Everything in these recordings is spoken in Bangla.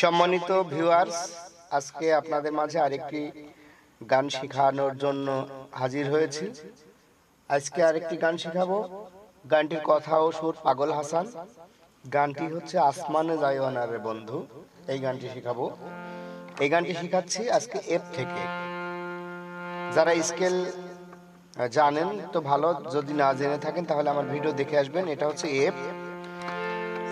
সম্মানিত ভিউয়ার্স আজকে আপনাদের মাঝে আরেকটি গান শেখানোর জন্য হাজির হয়েছি। আজকে আরেকটি গান শেখাবো। গানটির কথা ও সুর পাগল হাসান। গানটি হচ্ছে আসমানে যাইওয়ানা রে বন্ধু। এই গানটি শেখাবো। এই গানটি শেখাচ্ছি আজকে এফ থেকে। যারা স্কেল জানেন তো ভালো, যদি না জেনে থাকেন তাহলে আমার ভিডিও দেখে আসবেন। এটা হচ্ছে এফ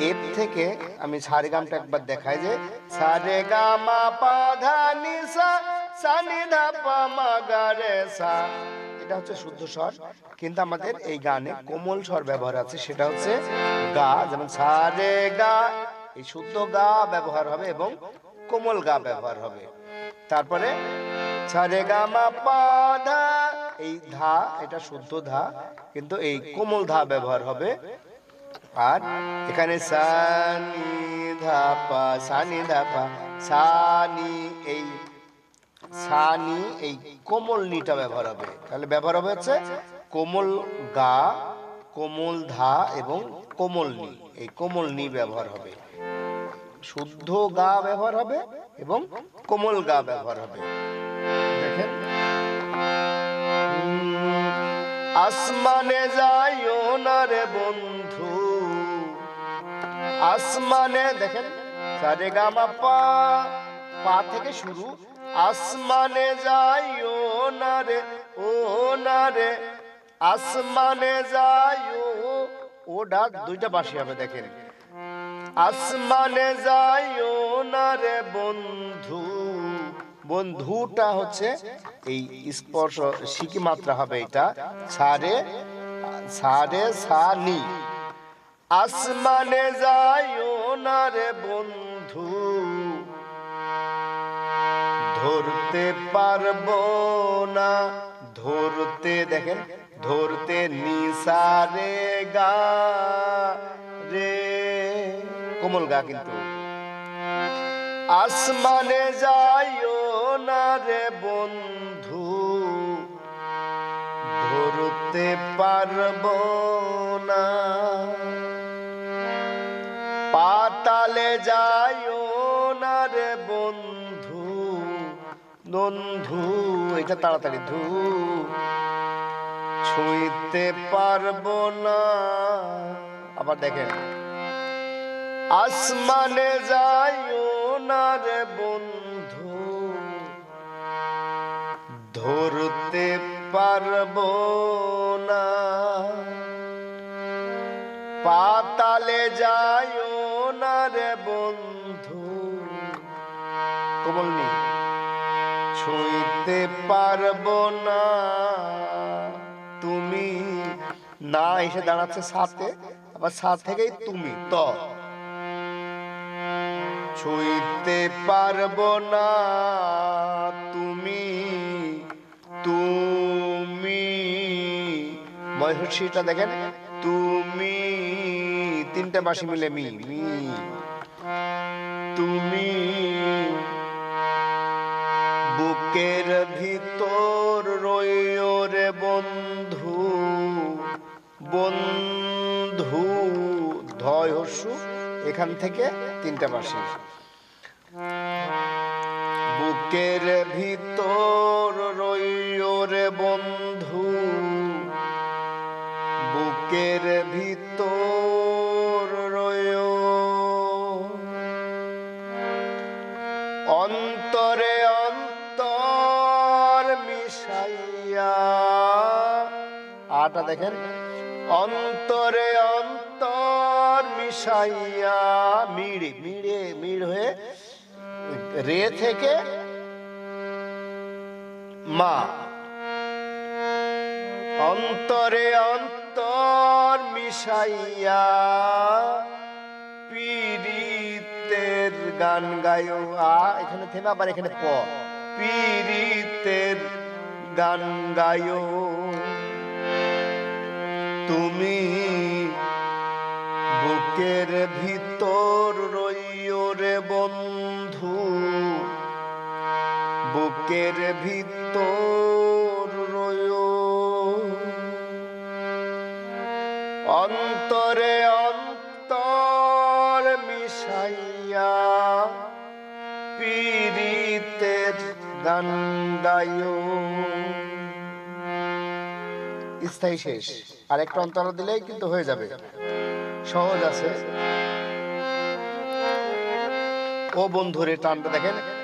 এফ থেকে আমি সারে গামটা একবার দেখাই যে সারে গামা পা ধা নি সা সা নি ধা পা মা গা রে সা এটা হচ্ছে শুদ্ধ স্বর, কিন্তু আমাদের এই গানে কোমল স্বর ব্যবহার আছে, সেটা হচ্ছে গা, যেমন সারে গা, এই শুদ্ধ গা ব্যবহার হবে এবং কোমল গা ব্যবহার হবে। তারপরে সারে গামা পা ধা এই ধা, এটা শুদ্ধ ধা, কিন্তু এই কোমল ধা ব্যবহার হবে আর এখানে সানি ধাপা সানি ধাপা সানি এই সানি এই কোমল নিটা ব্যবহার হবে। তাহলে ব্যবহার হবে হচ্ছে কোমল গা, কোমল ধা এবং কোমল নি, এই কোমল নি ব্যবহার হবে। শুদ্ধ গা ব্যবহার হবে এবং কোমল গা ব্যবহার হবে। দেখেন। আসমানে যাইও না রে বন্ধু। আসমানে দেখেন সারে গামা পা পা থেকে শুরু, আসমানে যাইও না রে, ও না রে, আসমানে ও ওটা দুইটা বাসি হবে দেখেন। আসমানে যাইও না রে বন্ধু, বন্ধুটা হচ্ছে এই স্পর্শ শিকি মাত্রা হবে এটা সারে সারে সানি আসমানে যাইও না রে বন্ধু। ধরতে পারব না, ধরতে দেখেন, ধরতে নিসারে গা রে। কোমল গা কিন্তু। আসমানে যাইও না রে বন্ধু। ধরতে পারব না। যাইও না রে বন্ধু বন্ধু এটা তাড়াতাড়ি ধু। ছুঁইতে পারব না। আবার দেখেন। আসমানে যাইও না রে বন্ধু, ধরতে পারব না। পাতালে পারব না। তুমি না এসে দাঁড়াচ্ছে সাথে, আবার সাথ থেকেই তুমি, ত। ছুঁইতে পারব না। তুমি তুমি। ময়ূষীটা দেখেন। তুমি, তিনটা বাসি মিলে মি মি। তুমি বুকের ভিতর রইও রে বন্ধু বন্ধু, ধয় হস্যু এখান থেকে তিনটা বাসি বুকের ভিতর রইও রে বন্ধু, বুকের ভিতর রইও। অন্তর আটা দেখেন। অন্তরে অন্তর মিশাইয়া, মিড়ে মিড়ে, মিড় হয়ে রে থেকে মা। অন্তরে অন্তর মিশাইয়া পীড়িতের গান গায়ো। আ, এখানে থেমে আবার এখানে প। পীড়িতের গান গায়ো তুমি বুকের ভিতর রইও রে বন্ধু, বুকের ভিতর রইও। অন্তরে অন্তর মিশাইয়া পীড়িতের গান গায়ো স্থায়ী শেষ। আর একটা অন্তরা দিলেই কিন্তু হয়ে যাবে। সহজ আছে। ও বন্ধুরে, টানটা দেখেন।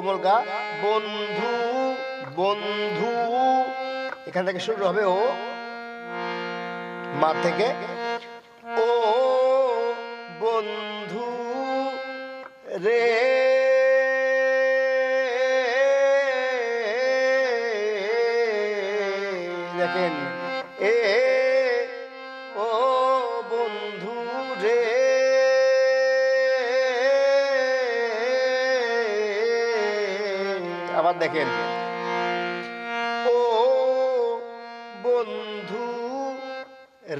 কোমল গা। বন্ধু বন্ধু। এখান থেকে শুরু হবে ও। মা থেকে। ও বন্ধু রে। দেখেন। এ দেখেন। ও বন্ধু,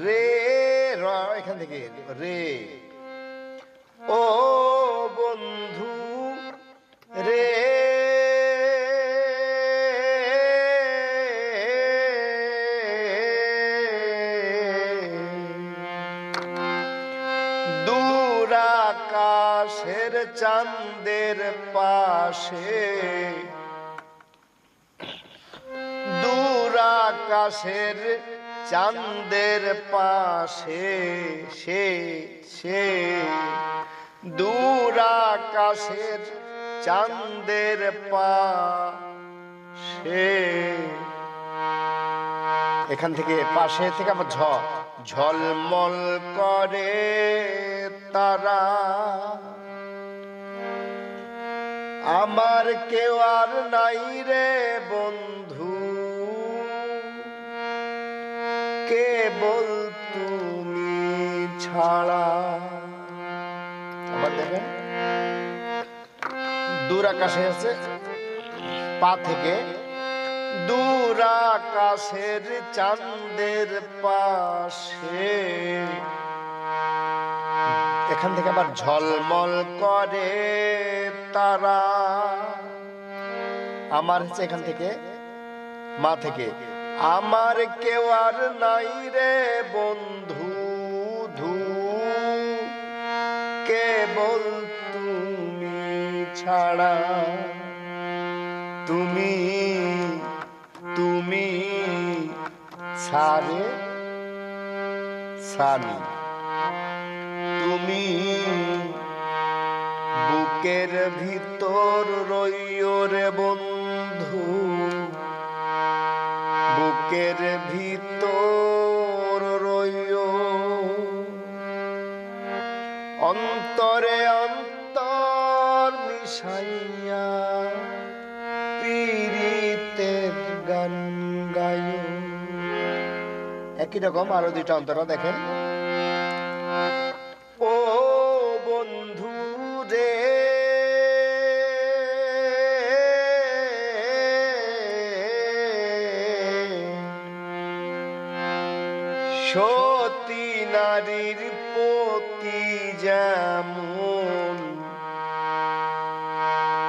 রে, র, এখান থেকে, রে। ও বন্ধু, রে, দূর আকাশের চাঁদের পাশে আকাশের চাঁদের পাশে, সে সে। দূর আকাশের চাঁদের পাশে। এখান থেকে পাশে থেকে আমার ঝ, ঝলমল করে তারা। আমার কেউ আর নাই রে বন্ধু কেবল তুমি ছাড়া? আবার দেখেন। দূর আকাশে আছে পা থেকে দূর আকাশের চাঁদের পাশে। এখান থেকে আবার ঝলমল করে তারা। আমার হচ্ছে এখান থেকে মা থেকে আমার কেউ আর নাই রে বন্ধু, ধু। কেবল তুমি ছাড়া। তুমি তুমি সারে, সানি। তুমি বুকের ভিতর রইও রে বন্ধু। বুকের ভিতর রইও। অন্তরে অন্তর মিশাইয়া পীড়িতের গান গায় একই রকম আরও দুইটা অন্তরা দেখেন। নারীর পতি যেমন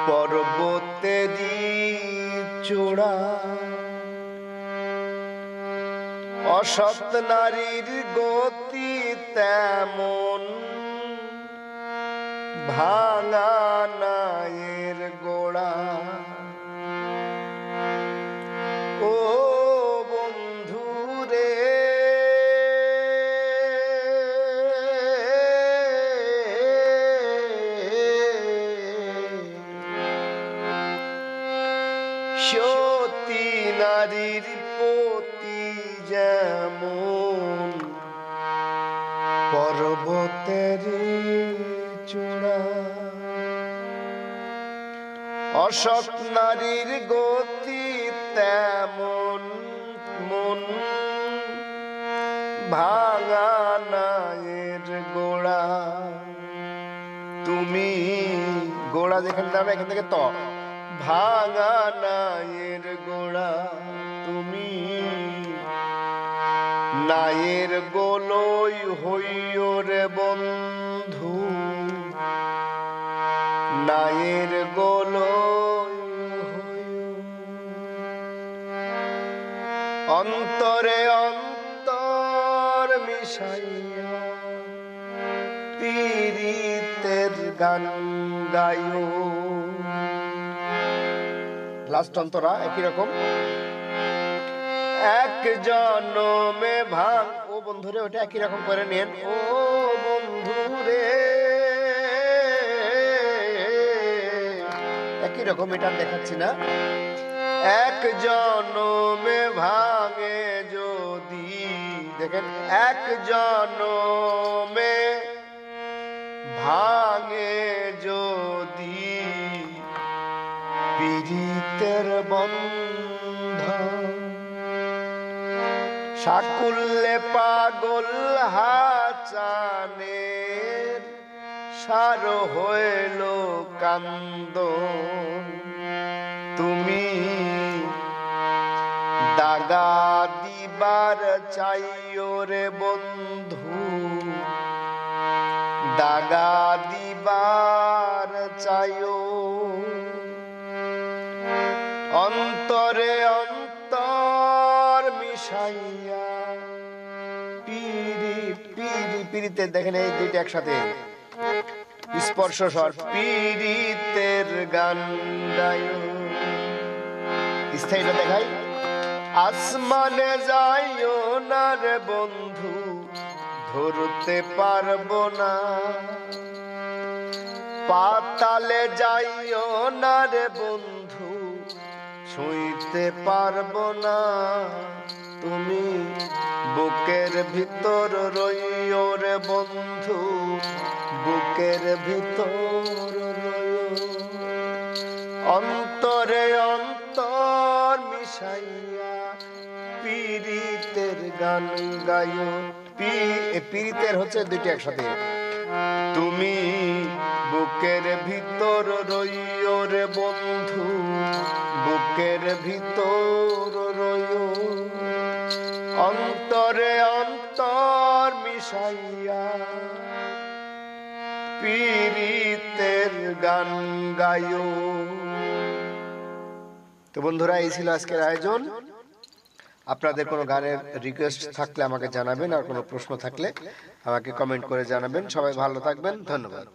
পর্বতেরই চূড়া অসৎ নারীর গতি তেমন ভাঙা নায়ের গোড়া। অসৎ নারীর গতি তেমন মন। ভাঙা নায়ের গোড়া। তুমি গোড়া যেখানে দাম এখান থেকে তো। ভাঙা নায়ের গোড়া। তুমি নায়ের গোলই হইয় রে বন্ধু। গান গায়ো লাস্ট অন্তরা একই রকম। এক জনমে ভাঙ ও বন্ধুরে, ওটা একই রকম করে নেন ও বন্ধুরে, একই রকম এটা দেখাচ্ছি না। এক জনমে ভাঙে যদি দেখেন, এক জনমে ভাঙে যদি পীড়িতের বন্ধ সাকুল্লে পাগল হাচানের সার হইল কান্দ তুমি দাগা দিবার চাইও রে বন্ধু দাগা দিবার চাইও অন্তরে অন্তর মিশাইয়া পিরি পিরি পিরিতে দেখেন এই দুইটা একসাথে। স্পর্শ স্বর পিরিতের গান স্থায়ীটা দেখাই। আসমানে যাইও না রে বন্ধু। ধরতে পারব না। পাতালে যাইও না রে বন্ধু, ছুঁইতে পারব না। তুমি বুকের ভিতর রইও রে বন্ধু, বুকের ভিতর অন্তরে অন্তর মিশাইয়া পীড়িতের গান গায়ো পীড়িতের হচ্ছে দুইটি একসাথে। তুমি বুকের ভিতর রইও রে বন্ধু বুকের ভিতর রইও। অন্তরে অন্তর মিশাইয়া পীড়িতের গান গায়ো তো বন্ধুরা এই ছিল আজকের আয়োজন। আপনাদের কোনো গানের রিকোয়েস্ট থাকলে আমাকে জানাবেন, আর কোনো প্রশ্ন থাকলে আমাকে কমেন্ট করে জানাবেন। সবাই ভালো থাকবেন, ধন্যবাদ।